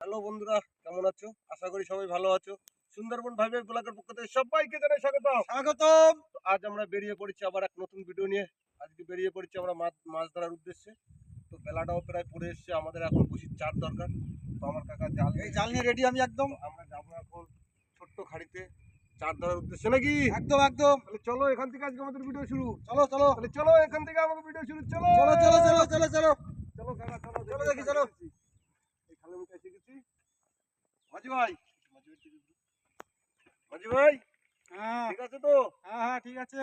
Hello বন্ধুরা কেমন আছো? আশা করি সবাই ভালো আছো। সুন্দরবন ভাই ভাই ব্লগের পক্ষ থেকে সবাইকে জানাই স্বাগত স্বাগতম। আজ আমরা বেরিয়ে পড়েছি আবার এক নতুন ভিডিও নিয়ে। আজকে বেরিয়ে পড়েছি আমরা মাছ মাছ ধরার উদ্দেশ্যে। তো বেলাটাও প্রায় পড়ে এসছে আমাদের এখন বসির চার দরকার। তো আমার কাকা জাল এই জাল নিয়ে রেডি আমি একদম। আমরা যাব এখন ছোট্ট খাড়িতে চার ধরার উদ্দেশ্যে নাকি? একদম একদম। তাহলে চলো এখান থেকে আজকে আমাদের ভিডিও শুরু। চলো চলো। তাহলে চলো এখান থেকে আমাদের ভিডিও শুরু চলো। চলো চলো চলো চলো চলো। চলো কাকা চলো চলো দেখি, চলো। এই খালে গেছি মাঝি ভাই। মাঝি ভাই হ্যাঁ। ঠিক আছে তো? হ্যাঁ হ্যাঁ ঠিক আছে।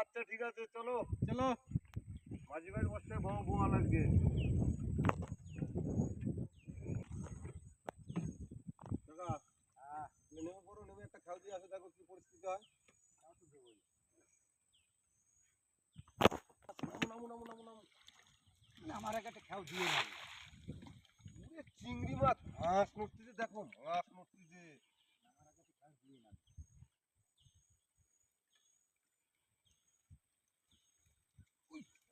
আচ্ছা ঠিক আছে চলো। চলো। মাঝি ভাই বসতে বউ বোয়া লাগবে কাকা। তুমি নেমে পড়ো নেমে একটা খাল দিয়ে আসো দেখো কি পরিস্থিতি হয়। নামো নামো নামো নামো নামো। আমার একটা খেয়াল দিয়ে চিংড়ি মাছ মাছ নড়তেছে দেখো মাছ নড়তেছে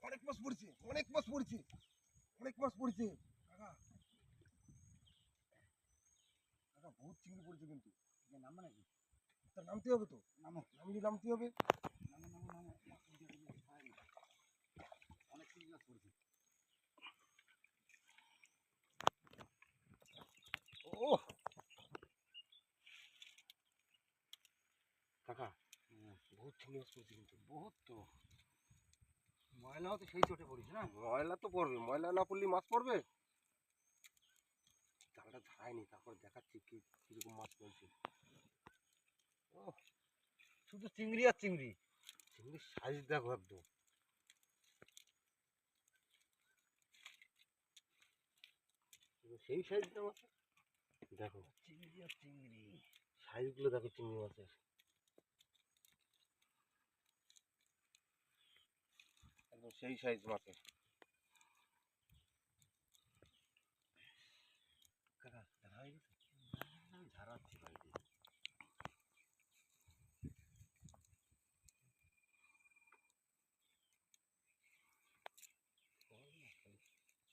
অনেক মাছ পড়ছে অনেক মাছ পড়ছে অনেক মাছ পড়ছে কাকা কাকা বহুত চিংড়ি পড়ছে কিন্তু নামা নাকি তা নামতে হবে তো নামো নামলে নামতে হবে নামো নামো নামো অনেক চিংড়ি মাছ পড়েছে ও কাকা? বহুত চিংড়ি মাছ পড়ছে কিন্তু বহুত তো। ময়লাও তো সেই চোটে পড়েছে না? ময়লা তো পড়বে ময়লা না পড়লে মাছ পড়বে? জালটা ঝাড়াইনি তারপর দেখাচ্ছি কি কীরকম মাছ পড়ছে। ও শুধু চিংড়ি আর চিংড়ি? চিংড়ির সাইজ দেখো একদম। সেই সাইজটা মাছ দেখো। চিংড়ি আর চিংড়ি। সাইজগুলো দেখো চিংড়ি মাছের। একদম সেই সাইজ মাছের কাকা দেখা হয়ে গেছে আমি ঝাড়াচ্ছি বাড়িতে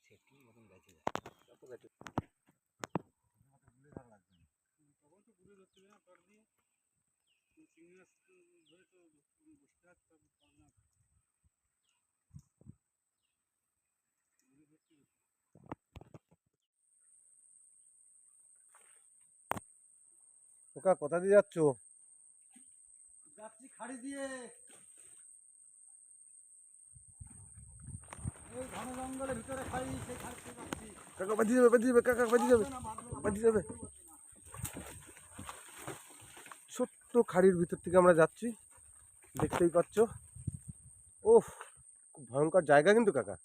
সেটির মতন বেঁচে যায় কত গেছে ঘুরে ধরা লাগবে না তখন তো ঘুরে ধরতে হবে না পার দিয়ে চিংড়ি মাছ ধরে তো বসতে থাকতে হবে পার না ঘুরে ধরতে হবে। ওকা কোথা দিয়ে যাচ্ছ? যাচ্ছি খাড়ি দিয়ে। ঘন জঙ্গলের ভিতরে খাড়ি সেই খাড়িতে যাচ্ছি। কাকা বাজি যাবে বাজি যাবে কাকা বাজি যাবে না, বাঁধবে না, বাজি যাবে। ছোট্ট খাড়ির ভিতর থেকে আমরা যাচ্ছি দেখতেই পাচ্ছ। ওহ খুব ভয়ঙ্কর জায়গা কিন্তু কাকা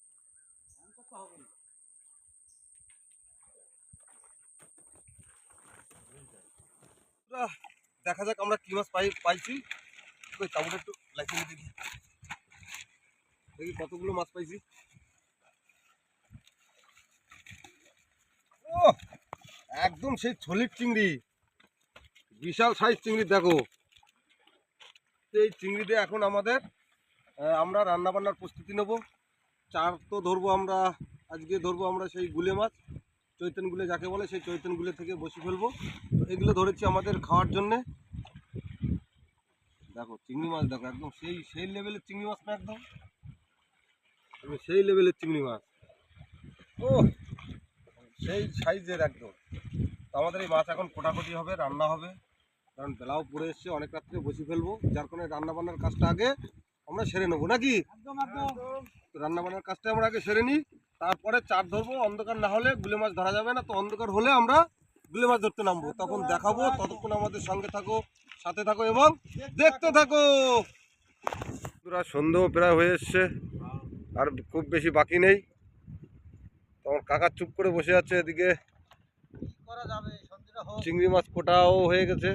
ভয়ঙ্কর তো হবেই। আহ, দেখা যাক আমরা কি মাছ পাই, পাইছি। ওই চাবুটা একটু লাগিয়ে দেখি দেখি কতগুলো মাছ পাইছি। ও একদম সেই ছলির চিংড়ি। বিশাল সাইজ চিংড়ি, দেখো। এই চিংড়ি দিয়ে এখন আমাদের আমরা রান্না বান্নার প্রস্তুতি নেব। চার তো ধরবো আমরা, আজকে ধরবো আমরা সেই গুলে মাছ। চৈতন গুলে যাকে বলে, সেই চৈতন গুলে থেকে বসে ফেলব। তো এগুলো ধরেছি আমাদের খাওয়ার জন্যে। দেখো চিংড়ি মাছ দেখো একদম সেই সেই লেভেলের চিংড়ি মাছ না একদম? সেই লেভেলের চিংড়ি মাছ। ও সেই সাইজের একদম। তো আমাদের এই মাছ এখন কোটাকুটি হবে রান্না হবে। কারণ বেলাও পড়ে এসছে অনেক রাত্রে বসি ফেলব। যার কারণে রান্না বান্নার কাজটা আগে আমরা সেরে নেব নাকি? একদম একদম। রান্না বান্নার কাজটা আমরা আগে সেরে নিই তারপরে চার ধরবো। অন্ধকার না হলে গুলে মাছ ধরা যাবে না তো অন্ধকার হলে আমরা গুলে মাছ ধরতে নামবো। তখন দেখাবো ততক্ষণ আমাদের সঙ্গে থাকো। সাথে থাকো এবং দেখতে থাকো। পুরা সন্ধ্যেও প্রায় হয়ে এসছে। আর খুব বেশি বাকি নেই। তোমার কাকা চুপ করে বসে আছে এদিকে। চিংড়ি মাছ কোটাও হয়ে গেছে।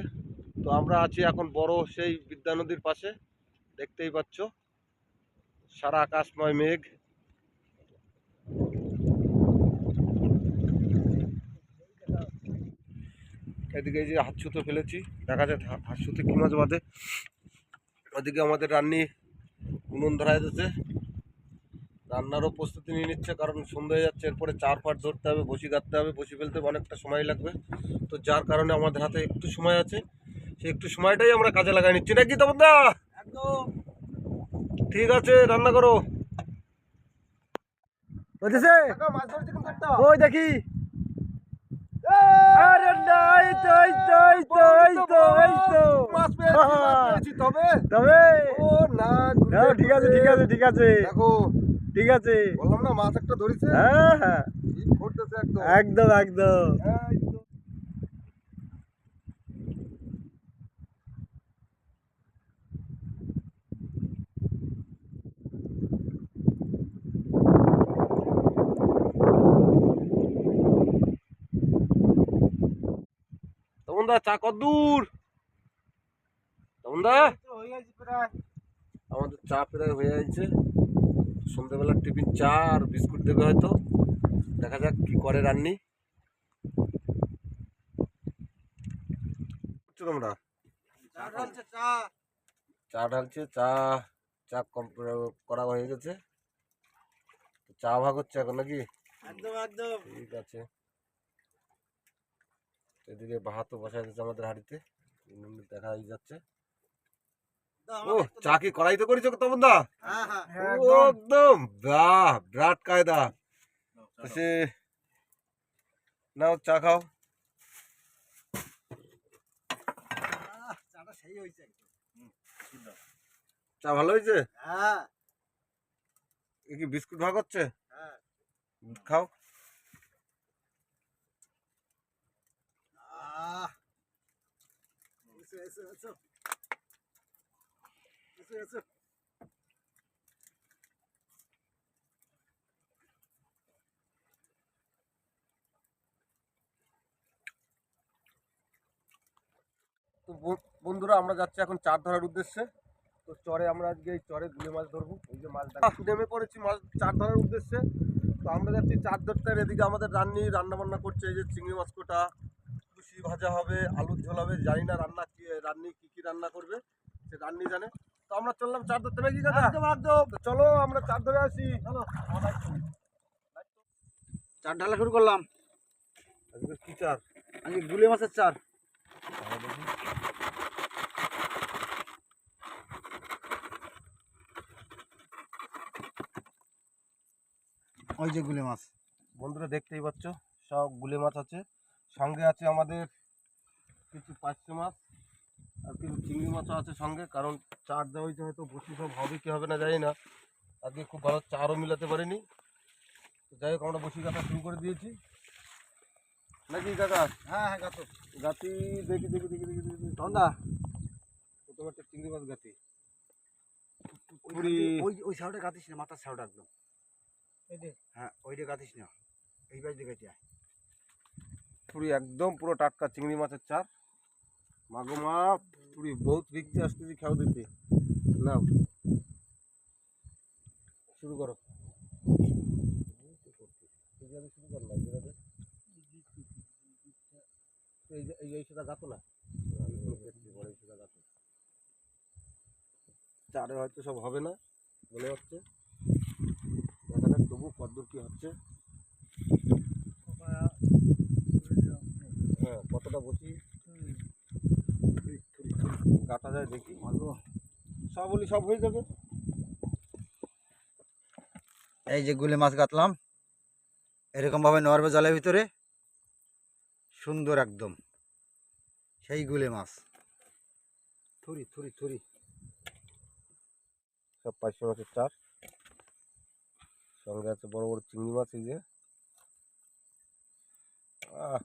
তো আমরা আছি এখন বড় সেই বিদ্যা নদীর পাশে। দেখতেই পাচ্ছ। সারা আকাশময় মেঘ। এদিকে যে হাত হাতছুতো ফেলেছি দেখা যায় হাত হাতছুতে কি মাছ বাঁধে। ওদিকে আমাদের রান্নি উনুন ধরা যেতেছে রান্নারও প্রস্তুতি নিয়ে নিচ্ছে কারণ সন্ধ্যা হয়ে যাচ্ছে এরপরে চার পাট ধরতে হবে বসি কাটতে হবে বসি ফেলতে অনেকটা সময় লাগবে। তো যার কারণে আমাদের হাতে একটু সময় আছে সেই একটু সময়টাই আমরা কাজে লাগাই নিচ্ছি। নাকি তপন দা একদম। ঠিক আছে রান্না করো। বুঝেছে ওই দেখি? তো এই তো এই তো এই তো এই তো। মাছ পেয়েছি, তবে? তবে। ও না না ঠিক আছে ঠিক আছে ঠিক আছে। দেখো ঠিক আছে। বললাম না মাছ একটা ধরেছে? হ্যাঁ হ্যাঁ। ঠিক করতেছে একদম। একদম একদম। এই তো। তমন দা চা কদ্দূর তমন দা হয়ে গেছে প্রায় আমাদের চা প্রায় হয়ে যাচ্ছে। সন্ধ্যেবেলার টিফিন চা আর বিস্কুট দেবে হয়তো। দেখা যাক কি করে রান্নি। তোমরা? চা ঢালছে চা। চা ঢালছে চা চা কম করা হয়ে গেছে। চা ভাগ হচ্ছে এখন নাকি? একদম একদম। ঠিক আছে। এদিকে ভাতও বসা দিচ্ছে আমাদের হাঁড়িতে। দেখা যাচ্ছে। ও চা কি কড়াইতে করেছ তপন দা হ্যাঁ হ্যাঁ। ও, একদম। বাহ বিরাট কায়দা। তো সে নাও চা খাও। চা ভালো হয়েছে? হ্যাঁ। এ কি বিস্কুট ভাগ হচ্ছে? হ্যাঁ। খাও। আহ এসো এসো এসো এসো এসো তো বন্ধুরা আমরা যাচ্ছি এখন চার ধরার উদ্দেশ্যে। তো চরে আমরা আজকে এই চরে গুলে মাছ ধরবো। এই যে মাছ নেমে পড়েছি মাছ চার ধরার উদ্দেশ্যে। তো আমরা যাচ্ছি চার ধরতে। এদিকে আমাদের রান্নি রান্না বান্না করছে এই যে চিংড়ি মাছ কোটা কুশি ভাজা হবে আলুর ঝোল হবে জানি না রান্না কি রান্নি কি কি রান্না করবে সে রান্নি জানে। তো আমরা চললাম চার ধরতে নাকি তো চলো আমরা চার ধরে আসি। চলো। চার ঢালা শুরু করলাম। আজকে কি চার? আজকে গুলে মাছের চার। ওই যে গুলে মাছ। বন্ধুরা দেখতেই পাচ্ছ সব গুলে মাছ আছে। সঙ্গে আছে আমাদের কিছু পাঁচশো মাছ আর কিছু চিংড়ি মাছও আছে সঙ্গে কারণ চার দেওয়া হয়েছে হয়তো বসি সব হবে কি হবে না জানি না। আজকে খুব ভালো চারও মিলাতে পারিনি। তো যাই হোক আমরা বসি কাটা শুরু করে দিয়েছি। নাকি কাকা? হ্যাঁ হ্যাঁ গাতো। গাতি দেখি দেখি দেখি দেখি দেখি ধন্দা প্রথমে একটা চিংড়ি মাছ গাতি। ওই ওই ওই সাউটা গাতিস না মাথার সাউটা একদম। হ্যাঁ ওইটা গাতিস না। এই পাশ দিকে যা পুরি একদম পুরো টাটকা চিংড়ি মাছের চার। মাগো মা পুরি বহুত রিক্সে আসতেছি খাও দিতে। নাও। শুরু করো। এই এই সেটা না। চারে হয়তো সব হবে না, মনে হচ্ছে। দেখা যাক তবু কদ্দূর কি হচ্ছে। হ্যাঁ কতটা বসি? কাটা যায় দেখি। সব বলি সব হয়ে যাবে। এই যে গুলে মাছ গাতলাম এরকম ভাবে নরবে জলের ভিতরে। সুন্দর একদম। সেই গুলে মাছ। থুরি থুরি থুরি। সব পাঁচশো মাছের চার সঙ্গে আছে বড় বড় চিংড়ি মাছ এই যে। আহ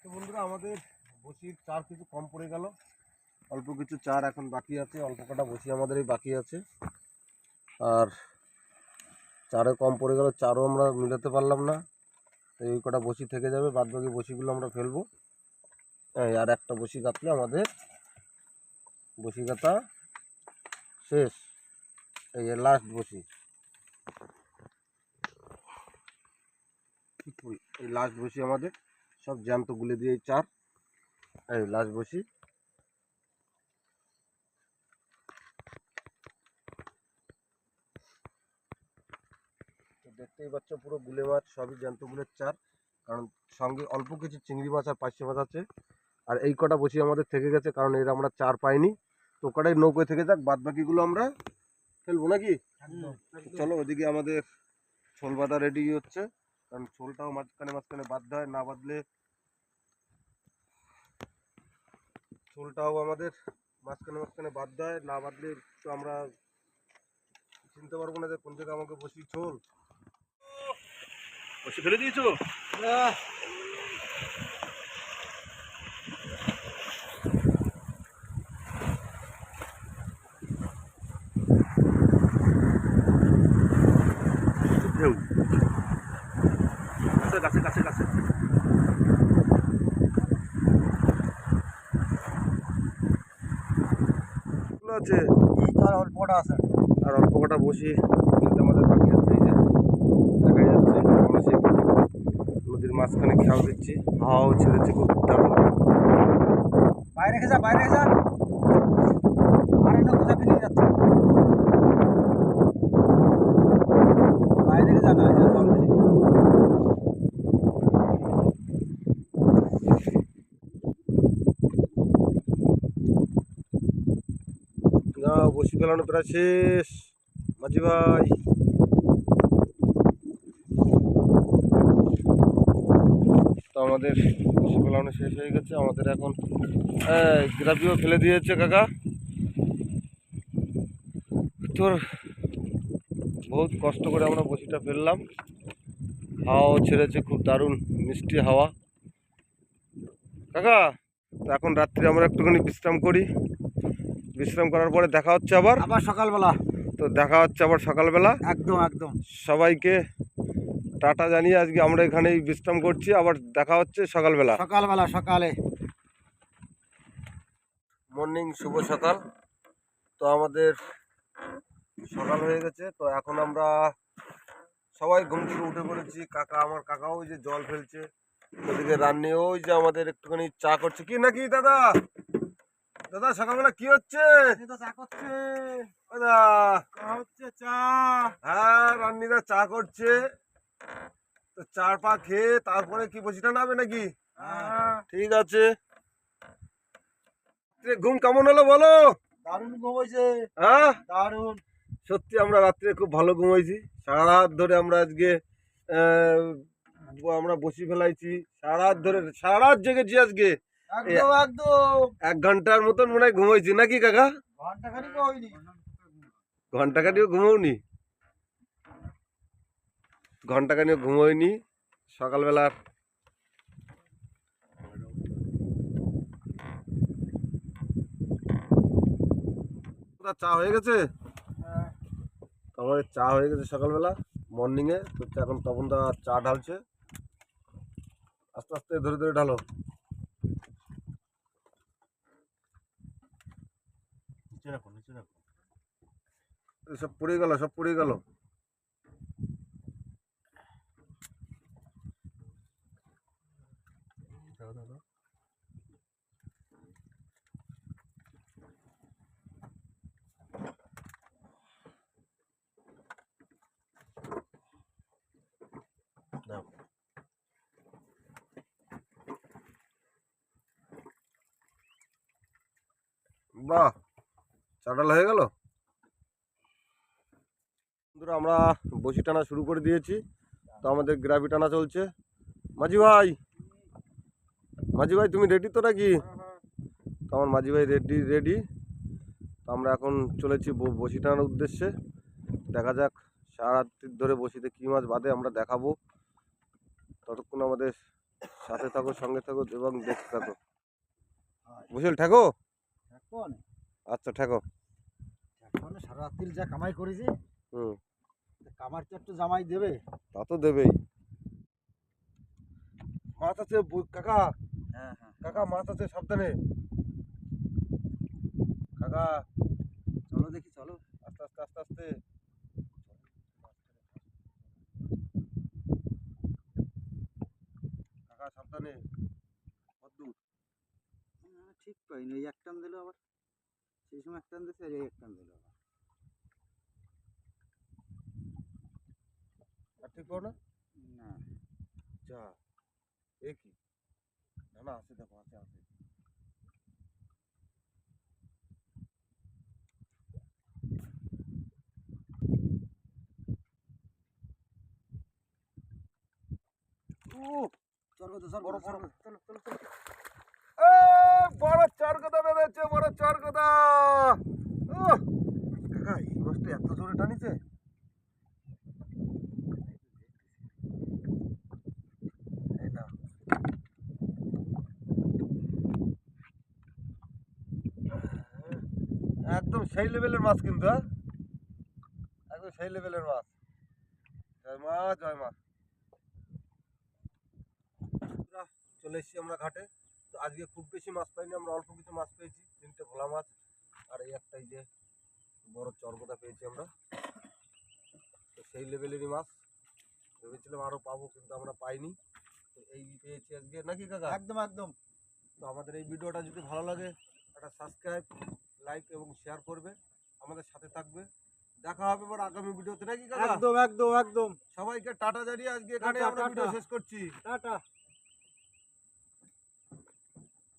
তো বন্ধুরা, আমাদের বসির চার কিছু কম পড়ে গেল। অল্প কিছু চার এখন বাকি আছে। অল্প কটা বসি আমাদের এই বাকি আছে। আর চারে কম পড়ে গেল। চারও আমরা মিলাতে পারলাম না। তো এই কটা বসি থেকে যাবে। বাদ বাকি বসিগুলো আমরা ফেলব। আর একটা বসি কাটলে আমাদের বসি কাটা শেষ। এই লাস্ট বসি। এই লাস্ট বসি আমাদের। সব জ্যান্ত গুলে দিয়ে চার এই লাস্ট বসি। তো দেখতেই পাচ্ছ পুরো গুলে মাছ সবই জ্যান্ত গুলের চার। কারণ সঙ্গে অল্প কিছু চিংড়ি মাছ আর পার্শে মাছ আছে। আর এই কটা বসি আমাদের থেকে গেছে কারণ এর আমরা চার পাইনি। তো কটাই নৌকোয় থেকে যাক বাদ বাকিগুলো আমরা ফেলব নাকি? চলো ওদিকে আমাদের ছোল বাঁধা রেডি হচ্ছে। কারণ চোলটাও মাঝখানে মাঝখানে বাঁধতে হয় না বাঁধলে চোলটাও আমাদের মাঝখানে মাঝখানে বাঁধতে হয় না বাঁধলে তো আমরা চিনতে পারব না যে কোন জায়গায় আমাকে বসি চোল। বসে ফেলে দিয়েছ ঢেউ কাছে কাছে কাছে কাছে তো আর অল্পটা আছে। আর অল্প কটা বসি কিন্তু আমাদের বাকি আছে এই যে দেখা যাচ্ছে আমরা সেই নদীর মাঝখানে খেয়াল দিচ্ছি। হাওয়াও ছেড়েছে খুব দারুণ। বাইরে খেয়ে যা বাইরে খেয়ে যা আরে নৌকো চাপে নিয়ে যাচ্ছে বাইরে রেখে যা না এটা জল বেশি নেই। না বসি ফেলানো প্রায় শেষ। মাঝি ভাই। তো আমাদের বসি ফেলানো শেষ হয়ে গেছে। আমাদের এখন গ্রাফিও ফেলে দিয়েছে কাকা। তোর বহুত কষ্ট করে আমরা বসিটা ফেললাম। হাওয়াও ছেড়েছে, খুব দারুণ মিষ্টি হাওয়া। কাকা, তো এখন রাত্রে আমরা একটুখানি বিশ্রাম করি। বিশ্রাম করার পরে দেখা হচ্ছে আবার। আবার সকালবেলা। তো দেখা হচ্ছে আবার সকালবেলা। একদম একদম। সবাইকে টাটা জানিয়ে আজকে আমরা এখানেই বিশ্রাম করছি। আবার দেখা হচ্ছে সকালবেলা। সকালবেলা সকালে। মর্নিং শুভ সকাল। তো আমাদের সকাল হয়ে গেছে। তো এখন আমরা সবাই ঘুম থেকে উঠে পড়েছি। কাকা আমার কাকাও যে জল ফেলছে। ওদিকে রান্নি ওই যে আমাদের একটুখানি চা করছে। কি নাকি দাদা? দাদা সকালবেলা কি হচ্ছে? চা করছে। দাদা। হচ্ছে চা। হ্যাঁ রান্নিদা চা করছে। তো চার পা খেয়ে তারপরে কি বসিটা নাবে নাকি? ঠিক আছে। ঘুম কেমন হলো বলো? দারুণ ঘুমাইছে হ্যাঁ? দারুণ। সত্যি আমরা রাত্রে খুব ভালো ঘুমাইছি। সারা রাত ধরে আমরা আজকে আহ, আমরা বসি ফেলাইছি। সারা রাত ধরে সারা রাত জেগেছি আজকে। এক ঘণ্টার মতন মনে হয় ঘুমাইছি নাকি কাকা? ঘণ্টা খানিক হয়নি। ঘণ্টা কাটিও ঘুমোনি ঘণ্টা কাটিও ঘুমোয়নি সকালবেলার চা হয়ে গেছে? আমাদের চা হয়ে গেছে সকালবেলা মর্নিংয়ে তো এখন তখন দা চা ঢালছে। আস্তে আস্তে ধরে ধরে ঢালো। নিচে রাখো নিচে রাখো। সব পড়ে গেল সব পড়ে গেল। বাহ! চাটাল হয়ে গেল? বন্ধুরা, আমরা বসি টানা শুরু করে দিয়েছি। তো আমাদের গ্রাভি টানা চলছে। মাঝি ভাই মাঝি ভাই, তুমি রেডি তো নাকি? তো আমার মাঝি ভাই রেডি রেডি তো আমরা এখন চলেছি বসি টানার উদ্দেশ্যে। দেখা যাক সারা রাত্রির ধরে বসিতে কী মাছ বাঁধে আমরা দেখাবো। ততক্ষণ আমাদের সাথে থাকো, সঙ্গে থাকো এবং দেখতে থাকো। বুঝল ঠেকো? আচ্ছা ঠেকো। এখন সারা রাত্রি যা কামাই করেছি হুম। কামার চারটু জামাই দেবে। তা তো দেবেই। মাছ আছে কাকা। হ্যাঁ হ্যাঁ। কাকা মাছ আছে সাবধানে। কাকা। চলো দেখি চলো। আস্তে আস্তে আস্তে আস্তে। কাকা সাবধানে। কদ্দূর না, ঠিক পাইনি এক টান দিল আবার। সেই সময় এক টান দিচ্ছে এক টান দিল আর ঠিক না না যা এ কি না না আছে দেখো আছে আছে বড় বড় বড় চলো চলো চলো চলো বড় চরগদা বেরোচ্ছে বড় চরগদা উহ, কাকা এই মাছটা এত জোরে টানিছে এই না একদম সেই লেভেলের মাছ কিন্তু হ্যাঁ? একদম সেই লেভেলের মাছ। জয় মা জয় মা। চলে এসেছি আমরা ঘাটে। তো আজকে খুব বেশি মাছ পাইনি আমরা অল্প কিছু মাছ পেয়েছি তিনটে ভোলা মাছ আর এই একটাই যে বড় চরগোদা পেয়েছি আমরা। তো সেই লেভেলেরই মাছ। ভেবেছিলাম আরও পাবো কিন্তু আমরা পাইনি। তো এই পেয়েছি আজকে। নাকি কাকা? একদম একদম। তো আমাদের এই ভিডিওটা যদি ভালো লাগে একটা সাবস্ক্রাইব লাইক এবং শেয়ার করবে আমাদের সাথে থাকবে। দেখা হবে এবার আগামী ভিডিওতে নাকি একদম একদম একদম। সবাইকে টাটা জানিয়ে আজকে এখানে আমরা ভিডিও শেষ করছি। টাটা।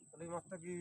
তাহলে মাছটা কি